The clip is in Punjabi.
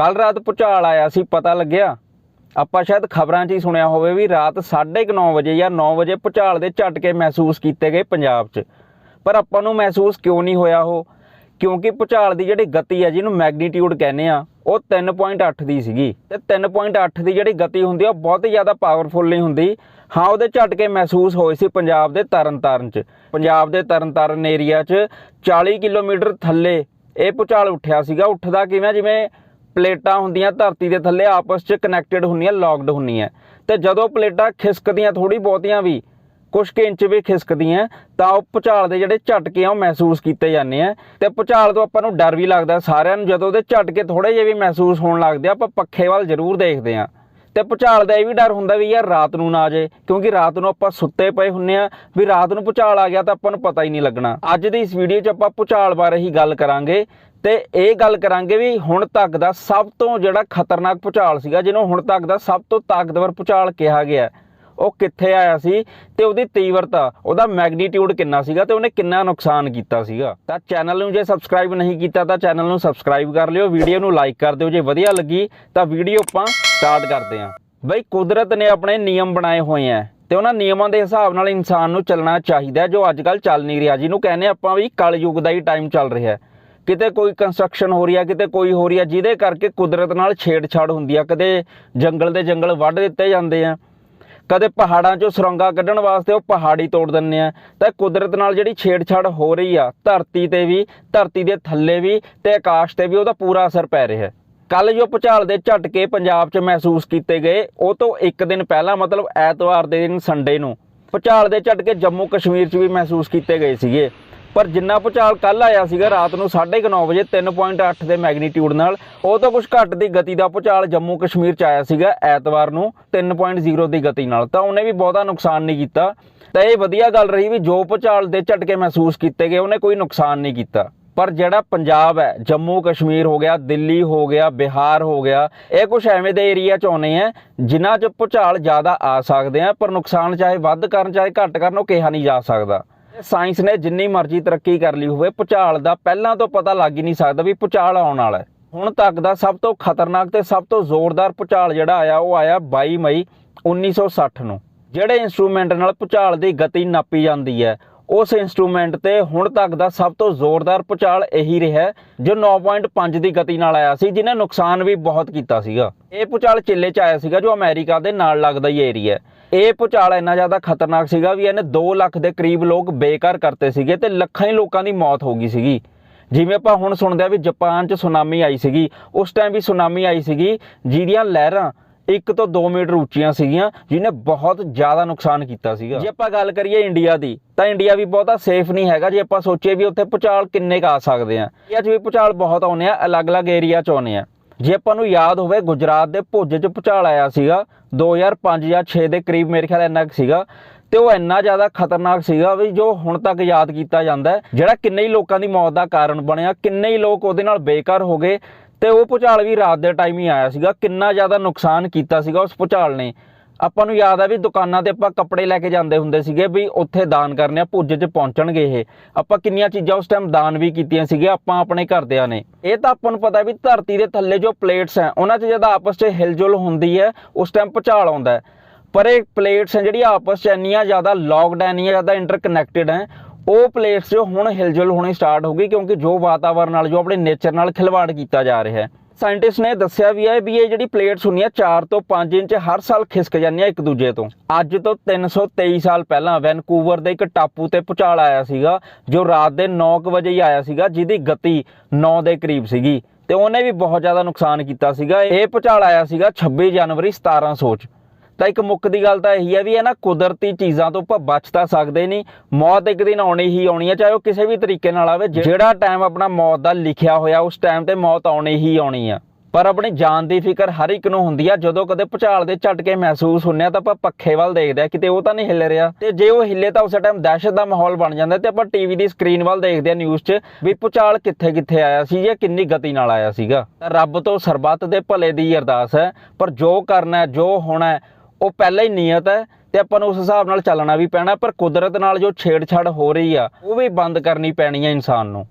ਕੱਲ ਰਾਤ ਭੁਚਾਲ ਆਇਆ ਸੀ, ਪਤਾ ਲੱਗਿਆ। ਆਪਾਂ ਸ਼ਾਇਦ ਖਬਰਾਂ 'ਚ ਹੀ ਸੁਣਿਆ ਹੋਵੇ ਵੀ ਰਾਤ 9:30 ਵਜੇ ਜਾਂ 9 ਵਜੇ ਭੁਚਾਲ ਦੇ ਝਟਕੇ ਮਹਿਸੂਸ ਕੀਤੇ ਗਏ ਪੰਜਾਬ 'ਚ। ਪਰ ਆਪਾਂ ਨੂੰ ਮਹਿਸੂਸ ਕਿਉਂ ਨਹੀਂ ਹੋਇਆ ਉਹ? ਕਿਉਂਕਿ ਭੁਚਾਲ ਦੀ ਜਿਹੜੀ ਗਤੀ ਹੈ ਜਿਹਨੂੰ ਮੈਗਨੀਟਿਊਡ ਕਹਿੰਦੇ ਆ, ਉਹ 3.8 ਦੀ ਸੀਗੀ। ਤੇ 3.8 ਦੀ ਜਿਹੜੀ ਗਤੀ ਹੁੰਦੀ ਆ, ਉਹ ਬਹੁਤ ਹੀ ਜ਼ਿਆਦਾ ਪਾਵਰਫੁਲ ਨਹੀਂ ਹੁੰਦੀ। ਹਾਂ, ਉਹਦੇ ਝਟਕੇ ਮਹਿਸੂਸ ਹੋਏ ਸੀ ਪੰਜਾਬ ਦੇ ਤਰਨਤਾਰਨ 'ਚ। ਪੰਜਾਬ ਦੇ ਤਰਨਤਾਰਨ ਏਰੀਆ 'ਚ 40 ਕਿਲੋਮੀਟਰ ਥੱਲੇ ਇਹ ਭੁਚਾਲ ਉੱਠਿਆ ਸੀਗਾ। ਉੱਠਦਾ ਕਿਵੇਂ? ਜਿਵੇਂ ਪਲੇਟਾਂ ਹੁੰਦੀਆਂ ਧਰਤੀ ਦੇ ਥੱਲੇ ਆਪਸ 'ਚ ਕਨੈਕਟਡ ਹੁੰਦੀਆਂ ਲੌਕਡ ਹੁੰਦੀਆਂ। ਤੇ ਜਦੋਂ ਪਲੇਟਾਂ ਖਿਸਕਦੀਆਂ ਥੋੜੀ ਬਹੁਤੀਆਂ ਵੀ, ਕੁਛ ਕੁ ਇੰਚ ਵੀ ਖਿਸਕਦੀਆਂ, ਤਾਂ ਉਹ ਭੁਚਾਲ ਦੇ ਜਿਹੜੇ ਝਟਕੇ ਆ ਉਹ ਮਹਿਸੂਸ ਕੀਤੇ ਜਾਂਦੇ ਆ। ਤੇ ਭੁਚਾਲ ਤੋਂ ਆਪਾਂ ਨੂੰ ਡਰ ਵੀ ਲੱਗਦਾ ਸਾਰਿਆਂ ਨੂੰ, ਜਦੋਂ ਉਹਦੇ ਝਟਕੇ ਥੋੜੇ ਜਿਹੇ ਵੀ ਮਹਿਸੂਸ ਹੋਣ ਲੱਗਦੇ ਆ, ਆਪਾਂ ਪੱਖੇ ਵੱਲ ਜ਼ਰੂਰ ਦੇਖਦੇ ਆ। ਤੇ ਭੁਚਾਲ ਦਾ ਇਹ ਵੀ ਡਰ ਹੁੰਦਾ ਵੀ ਯਾਰ ਰਾਤ ਨੂੰ ਨਾ ਆ ਜੇ ਕਿਉਂਕਿ ਰਾਤ ਨੂੰ ਆਪਾਂ ਸੁੱਤੇ ਪਏ ਹੁੰਨੇ ਆ, ਵੀ ਰਾਤ ਨੂੰ ਭੁਚਾਲ ਆ ਗਿਆ ਤਾਂ ਆਪਾਂ ਨੂੰ ਪਤਾ ਹੀ ਨਹੀਂ ਲੱਗਣਾ। ਅੱਜ ਦੀ ਇਸ ਵੀਡੀਓ 'ਚ ਆਪਾਂ ਭੁਚਾਲ ਬਾਰੇ ਹੀ ਗੱਲ ਕਰਾਂਗੇ ਤੇ ਇਹ ਗੱਲ ਕਰਾਂਗੇ ਵੀ ਹੁਣ ਤੱਕ ਦਾ ਸਭ ਤੋਂ ਜਿਹੜਾ ਖਤਰਨਾਕ ਭੁਚਾਲ ਸੀਗਾ, ਜਿਹਨੂੰ ਹੁਣ ਤੱਕ ਦਾ ਸਭ ਤੋਂ ਤਾਕਤਵਰ ਭੁਚਾਲ ਕਿਹਾ ਗਿਆ, ਉਹ ਕਿੱਥੇ ਆਇਆ ਸੀ ਤੇ ਉਹਦੀ ਤੀਵਰਤਾ, ਉਹਦਾ ਮੈਗਨੀਟਿਊਡ ਕਿੰਨਾ ਸੀਗਾ ਤੇ ਉਹਨੇ ਕਿੰਨਾ ਨੁਕਸਾਨ ਕੀਤਾ ਸੀਗਾ। ਤਾਂ ਚੈਨਲ ਨੂੰ ਜੇ ਸਬਸਕ੍ਰਾਈਬ ਨਹੀਂ ਕੀਤਾ ਤਾਂ ਚੈਨਲ ਨੂੰ ਸਬਸਕ੍ਰਾਈਬ ਕਰ ਲਿਓ ਵੀਡੀਓ ਨੂੰ ਲਾਈਕ ਕਰ ਦਿਓ ਜੇ ਵਧੀਆ ਲੱਗੀ ਤਾਂ ਵੀਡੀਓ ਆਪਾਂ ਸਟਾਰਟ ਕਰਦੇ ਹਾਂ। ਬਈ ਕੁਦਰਤ ਨੇ ਆਪਣੇ ਨਿਯਮ ਬਣਾਏ ਹੋਏ ਆ ਤੇ ਉਹਨਾਂ ਨਿਯਮਾਂ ਦੇ ਹਿਸਾਬ ਨਾਲ ਇਨਸਾਨ ਨੂੰ ਚੱਲਣਾ ਚਾਹੀਦਾ ਜੋ ਅੱਜ ਕੱਲ ਚੱਲ ਨਹੀਂ ਰਿਹਾ। ਜਿਹਨੂੰ ਕਹਿੰਦੇ ਆਪਾਂ ਵੀ ਕਲਯੁਗ ਦਾ ਹੀ ਟਾਈਮ ਚੱਲ ਰਿਹਾ ਕਿਤੇ ਕੋਈ ਕੰਸਟਰਕਸ਼ਨ ਹੋ ਰਹੀ ਆ ਕਿਤੇ ਕੋਈ ਹੋ ਰਹੀ ਆ ਜਿਹਦੇ ਕਰਕੇ ਕੁਦਰਤ ਨਾਲ ਛੇੜਛਾੜ ਹੁੰਦੀ ਆ ਕਦੇ ਜੰਗਲ ਦੇ ਜੰਗਲ ਵੱਢ ਦਿੱਤੇ ਜਾਂਦੇ ਆ ਕਦੇ ਪਹਾੜਾਂ 'ਚੋਂ ਸੁਰੰਗਾਂ ਕੱਢਣ ਵਾਸਤੇ ਉਹ ਪਹਾੜੀ ਤੋੜ ਦਿੰਦੇ ਆ ਤਾਂ ਕੁਦਰਤ ਨਾਲ ਜਿਹੜੀ ਛੇੜਛਾੜ ਹੋ ਰਹੀ ਆ, ਧਰਤੀ ਤੇ ਵੀ, ਧਰਤੀ ਦੇ ਥੱਲੇ ਵੀ ਤੇ ਆਕਾਸ਼ ਤੇ ਵੀ ਉਹਦਾ ਪੂਰਾ ਅਸਰ ਪੈ ਰਿਹਾ ਹੈ ਕੱਲ ਜੋ ਭੁਚਾਲ ਦੇ ਝਟਕੇ ਪੰਜਾਬ 'ਚ ਮਹਿਸੂਸ ਕੀਤੇ ਗਏ, ਉਹ ਤੋਂ ਇੱਕ ਦਿਨ ਪਹਿਲਾਂ ਮਤਲਬ ਐਤਵਾਰ ਦੇ ਦਿਨ ਸੰਡੇ ਨੂੰ ਭੁਚਾਲ ਦੇ ਝਟਕੇ ਜੰਮੂ ਕਸ਼ਮੀਰ 'ਚ ਵੀ ਮਹਿਸੂਸ ਕੀਤੇ ਗਏ ਸੀਗੇ। ਪਰ ਜਿੰਨਾ ਭੁਚਾਲ ਕੱਲ ਆਇਆ ਸੀਗਾ, ਰਾਤ ਨੂੰ 9:30 ਵਜੇ 3.8 ਦੇ ਮੈਗਨੀਟਿਊਡ ਨਾਲ, ਉਹ ਤੋਂ ਕੁਝ ਘੱਟ ਦੀ ਗਤੀ ਦਾ ਭੁਚਾਲ ਜੰਮੂ ਕਸ਼ਮੀਰ 'ਚ ਆਇਆ ਸੀਗਾ ਐਤਵਾਰ ਨੂੰ 3.0 ਦੀ ਗਤੀ ਨਾਲ। ਤਾਂ ਉਹਨੇ ਵੀ ਬਹੁਤਾ ਨੁਕਸਾਨ ਨਹੀਂ ਕੀਤਾ। ਤਾਂ ਇਹ ਵਧੀਆ ਗੱਲ ਰਹੀ ਵੀ ਜੋ ਭੁਚਾਲ ਦੇ ਝਟਕੇ ਮਹਿਸੂਸ ਕੀਤੇ ਗਏ, ਉਹਨੇ ਕੋਈ ਨੁਕਸਾਨ ਨਹੀਂ ਕੀਤਾ। ਪਰ ਜਿਹੜਾ ਪੰਜਾਬ ਹੈ, ਜੰਮੂ ਕਸ਼ਮੀਰ ਹੋ ਗਿਆ, ਦਿੱਲੀ ਹੋ ਗਿਆ, ਬਿਹਾਰ ਹੋ ਗਿਆ, ਇਹ ਕੁਝ ਐਵੇਂ ਦੇ ਏਰੀਆ ਚ ਆਉਨੇ ਆ, ਜਿਨ੍ਹਾਂ 'ਚ ਭੁਚਾਲ ਜ਼ਿਆਦਾ ਆ ਸਕਦੇ ਆ, ਪਰ ਨੁਕਸਾਨ ਚਾਹੇ ਵੱਧ ਕਰਨ, ਚਾਹੇ ਘੱਟ ਕਰਨ, ਉਹ ਕਿਹਾ ਨਹੀਂ ਜਾ ਸਕਦਾ। ਸਾਇੰਸ ਨੇ ਜਿੰਨੀ ਮਰਜ਼ੀ ਤਰੱਕੀ ਕਰ ਲਈ ਹੋਵੇ, ਭੁਚਾਲ ਦਾ ਪਹਿਲਾਂ ਤੋਂ ਪਤਾ ਲੱਗ ਹੀ ਨਹੀਂ ਸਕਦਾ ਵੀ ਭੁਚਾਲ ਆਉਣ ਵਾਲਾ ਹੈ। ਹੁਣ ਤੱਕ ਦਾ ਸਭ ਤੋਂ ਖਤਰਨਾਕ ਤੇ ਸਭ ਤੋਂ ਜ਼ੋਰਦਾਰ ਭੁਚਾਲ ਜਿਹੜਾ ਆਇਆ, ਉਹ ਆਇਆ 22 ਮਈ 1960 ਨੂੰ, ਜਿਹੜੇ ਇਨਸਟਰੂਮੈਂਟ ਨਾਲ ਭੁਚਾਲ ਦੀ ਗਤੀ ਨਾਪੀ ਜਾਂਦੀ ਹੈ। ਉਸ ਇਨਸਟਰੂਮੈਂਟ ਤੇ ਹੁਣ ਤੱਕ ਦਾ ਸਭ ਤੋਂ ਜ਼ੋਰਦਾਰ ਭੁਚਾਲ ਇਹੀ ਰਿਹਾ ਹੈ, ਜੋ 9.5 ਦੀ ਗਤੀ ਨਾਲ ਆਇਆ ਸੀ ਜਿਹਨੇ ਨੁਕਸਾਨ ਵੀ ਬਹੁਤ ਕੀਤਾ ਸੀਗਾ। ਇਹ ਭੁਚਾਲ ਚਿੱਲੇ 'ਚ ਆਇਆ ਸੀਗਾ ਜੋ ਅਮਰੀਕਾ ਦੇ ਨਾਲ ਲੱਗਦਾ ਹੀ ਏਰੀਆ ਹੈ। ਇਹ ਭੁਚਾਲ ਇੰਨਾ ਜ਼ਿਆਦਾ ਖਤਰਨਾਕ ਸੀਗਾ ਵੀ ਇਹਨੇ 2 ਲੱਖ ਦੇ ਕਰੀਬ ਲੋਕ ਬੇਕਾਰ ਕਰਤੇ ਸੀਗੇ ਤੇ ਲੱਖਾਂ ਹੀ ਲੋਕਾਂ ਦੀ ਮੌਤ ਹੋ ਗਈ ਸੀਗੀ। ਜਿਵੇਂ ਆਪਾਂ ਹੁਣ ਸੁਣਦੇ ਆ ਵੀ ਜਾਪਾਨ 'ਚ ਸੁਨਾਮੀ ਆਈ ਸੀਗੀ ਉਸ ਟਾਈਮ ਵੀ ਸੁਨਾਮੀ ਆਈ ਸੀਗੀ ਜਿਹਦੀਆਂ ਲਹਿਰਾਂ 1 ਤੋਂ 2 ਮੀਟਰ ਉੱਚੀਆਂ ਸੀਗੀਆਂ, ਜਿਹਨੇ ਬਹੁਤ ਜ਼ਿਆਦਾ ਨੁਕਸਾਨ ਕੀਤਾ ਸੀਗਾ। ਜੇ ਆਪਾਂ ਗੱਲ ਕਰੀਏ ਇੰਡੀਆ ਦੀ, ਤਾਂ ਇੰਡੀਆ ਵੀ ਬਹੁਤਾ ਸੇਫ ਨਹੀਂ ਹੈਗਾ, ਜੇ ਆਪਾਂ ਸੋਚੀਏ ਵੀ ਉੱਥੇ ਭੁਚਾਲ ਕਿੰਨੇ ਕੁ ਆ ਸਕਦੇ ਆ। ਇਹ 'ਚ ਵੀ ਭੁਚਾਲ ਬਹੁਤ ਆਉਨੇ ਆ, ਅਲੱਗ-ਅਲੱਗ ਏਰੀਆ 'ਚ ਆਉਨੇ ਆ। ਜੇ ਆਪਾਂ ਨੂੰ ਯਾਦ ਹੋਵੇ, ਗੁਜਰਾਤ ਦੇ ਭੁੱਜ 'ਚ ਭੁਚਾਲ ਆਇਆ ਸੀਗਾ 2005 ਜਾਂ 6 ਦੇ ਕਰੀਬ ਮੇਰੇ ਖਿਆਲ ਇੰਨਾ ਕੁ ਸੀਗਾ, ਤੇ ਉਹ ਇੰਨਾ ਜ਼ਿਆਦਾ ਖਤਰਨਾਕ ਸੀਗਾ ਵੀ ਜੋ ਹੁਣ ਤੱਕ ਯਾਦ ਕੀਤਾ ਜਾਂਦਾ ਜਿਹੜਾ ਕਿੰਨੇ ਹੀ ਲੋਕਾਂ ਦੀ ਮੌਤ ਦਾ ਕਾਰਨ ਬਣਿਆ, ਕਿੰਨੇ ਹੀ ਲੋਕ ਉਹਦੇ ਨਾਲ ਬੇਕਾਰ ਹੋ ਗਏ ਤੇ ਉਹ ਭੁਚਾਲ ਵੀ ਰਾਤ ਦੇ ਟਾਈਮ ਹੀ ਆਇਆ ਸੀਗਾ। ਕਿੰਨਾ ਜ਼ਿਆਦਾ ਨੁਕਸਾਨ ਕੀਤਾ ਸੀਗਾ ਉਸ ਭੁਚਾਲ ਨੇ। ਆਪਾਂ ਨੂੰ ਯਾਦ ਆ ਵੀ ਦੁਕਾਨਾਂ ਤੇ ਆਪਾਂ ਕੱਪੜੇ ਲੈ ਕੇ ਜਾਂਦੇ ਹੁੰਦੇ ਸੀਗੇ ਵੀ ਉੱਥੇ ਦਾਨ ਕਰਨੇ ਆ, ਭੁੱਜ 'ਚ ਪਹੁੰਚਣਗੇ ਇਹ। ਆਪਾਂ ਕਿੰਨੀਆਂ ਚੀਜ਼ਾਂ ਉਸ ਟਾਈਮ ਦਾਨ ਵੀ ਕੀਤੀਆਂ ਸੀਗੀਆਂ ਆਪਾਂ ਆਪਣੇ ਘਰਦਿਆਂ ਨੇ। ਇਹ ਤਾਂ ਆਪਾਂ ਨੂੰ ਪਤਾ ਵੀ ਧਰਤੀ ਦੇ ਥੱਲੇ ਜੋ ਪਲੇਟਸ ਹੈ, ਉਹਨਾਂ 'ਚ ਜਦ ਆਪਸ 'ਚ ਹਿਲਜੁਲ ਹੁੰਦੀ ਹੈ, ਉਸ ਟਾਈਮ ਭੁਚਾਲ ਆਉਂਦਾ ਪਰ ਇਹ ਪਲੇਟਸ ਜਿਹੜੀਆਂ ਆਪਸ 'ਚ ਇੰਨੀਆਂ ਜ਼ਿਆਦਾ ਲੌਕਡ ਹੈ, ਇੰਨੀਆਂ ਜ਼ਿਆਦਾ ਇੰਟਰਕਨੈਕਟਡ ਹੈ ਉਹ ਪਲੇਟਸ ਜੋ ਹੁਣ ਹਿਲਜੁਲ ਹੋਣੀ ਸਟਾਰਟ ਹੋ ਗਈ ਕਿਉਂਕਿ ਜੋ ਵਾਤਾਵਰਣ ਨਾਲ, ਜੋ ਆਪਣੇ ਨੇਚਰ ਨਾਲ ਖਿਲਵਾੜ ਕੀਤਾ ਜਾ ਰਿਹਾ ਹੈ। ਸਾਇੰਟਿਸਟ ਨੇ ਦੱਸਿਆ ਵੀ ਹੈ ਵੀ ਇਹ ਜਿਹੜੀ ਪਲੇਟਸ ਹੁੰਦੀਆਂ 4 ਤੋਂ 5 ਇੰਚ ਹਰ ਸਾਲ ਖਿਸਕ ਜਾਂਦੀਆਂ ਇੱਕ ਦੂਜੇ ਤੋਂ। ਅੱਜ ਤੋਂ 323 ਸਾਲ ਪਹਿਲਾਂ ਵੈਨਕੂਵਰ ਦੇ ਇੱਕ ਟਾਪੂ ਤੇ ਭੁਚਾਲ ਆਇਆ ਸੀਗਾ, ਜੋ ਰਾਤ ਦੇ 9 ਵਜੇ ਹੀ ਆਇਆ ਸੀਗਾ, ਜਿਹਦੀ ਗਤੀ 9 ਦੇ ਕਰੀਬ ਸੀਗੀ। ਤੇ ਉਹਨੇ ਵੀ ਬਹੁਤ ਜ਼ਿਆਦਾ ਨੁਕਸਾਨ ਕੀਤਾ ਸੀਗਾ। ਇਹ ਭੁਚਾਲ ਆਇਆ ਸੀਗਾ 26 ਜਨਵਰੀ 1700 ਚ। ਤਾਂ ਇੱਕ ਮੁੱਖ ਦੀ ਗੱਲ ਤਾਂ ਇਹੀ ਹੈ ਵੀ ਇਹ ਨਾ ਕੁਦਰਤੀ ਚੀਜ਼ਾਂ ਤੋਂ ਆਪਾਂ ਬਚ ਤਾਂ ਸਕਦੇ ਨਹੀਂ। ਮੌਤ ਇੱਕ ਦਿਨ ਆਉਣੀ ਹੀ ਆਉਣੀ ਹੈ, ਚਾਹੇ ਉਹ ਕਿਸੇ ਵੀ ਤਰੀਕੇ ਨਾਲ ਆਵੇ। ਜਿਹੜਾ ਟਾਈਮ ਆਪਣਾ ਮੌਤ ਦਾ ਲਿਖਿਆ ਹੋਇਆ, ਉਸ ਟਾਈਮ ਤੇ ਮੌਤ ਆਉਣੀ ਹੀ ਆਉਣੀ ਆ। ਪਰ ਆਪਣੀ ਜਾਨ ਦੀ ਫਿਕਰ ਹਰ ਇੱਕ ਨੂੰ ਹੁੰਦੀ ਆ। ਜਦੋਂ ਕਦੇ ਭੁਚਾਲ ਦੇ ਝਟਕੇ ਮਹਿਸੂਸ ਹੁੰਨੇ ਆ, ਤਾਂ ਆਪਾਂ ਪੱਖੇ ਵੱਲ ਦੇਖਦੇ ਆ। ਕਿਤੇ ਉਹ ਤਾਂ ਨਹੀਂ ਹਿੱਲ ਰਿਹਾ। ਤੇ ਜੇ ਉਹ ਹਿੱਲੇ ਤਾਂ ਉਸ ਟਾਈਮ ਦਹਿਸ਼ਤ ਦਾ ਮਾਹੌਲ ਬਣ ਜਾਂਦਾ ਤੇ ਆਪਾਂ ਟੀਵੀ ਦੀ ਸਕਰੀਨ ਵੱਲ ਦੇਖਦੇ ਆ ਨਿਊਜ਼ 'ਚ ਵੀ ਭੁਚਾਲ ਕਿੱਥੇ ਕਿੱਥੇ ਆਇਆ ਸੀ ਜਾਂ ਕਿੰਨੀ ਗਤੀ ਨਾਲ ਆਇਆ ਸੀਗਾ। ਰੱਬ ਤੋਂ ਸਰਬੱਤ ਦੇ ਭਲੇ ਦੀ ਅਰਦਾਸ ਹੈ। ਪਰ ਜੋ ਕਰਨਾ ਜੋ ਹੋਣਾ ਉਹ ਪਹਿਲਾਂ ਹੀ ਨੀਅਤ ਹੈ ਤੇ ਆਪਾਂ ਨੂੰ ਉਸ ਹਿਸਾਬ ਨਾਲ ਚੱਲਣਾ ਵੀ ਪੈਣਾ, ਪਰ ਕੁਦਰਤ ਨਾਲ ਜੋ ਛੇੜਛਾੜ ਹੋ ਰਹੀ ਆ, ਉਹ ਵੀ ਬੰਦ ਕਰਨੀ ਪੈਣੀ ਹੈ ਇਨਸਾਨ ਨੂੰ।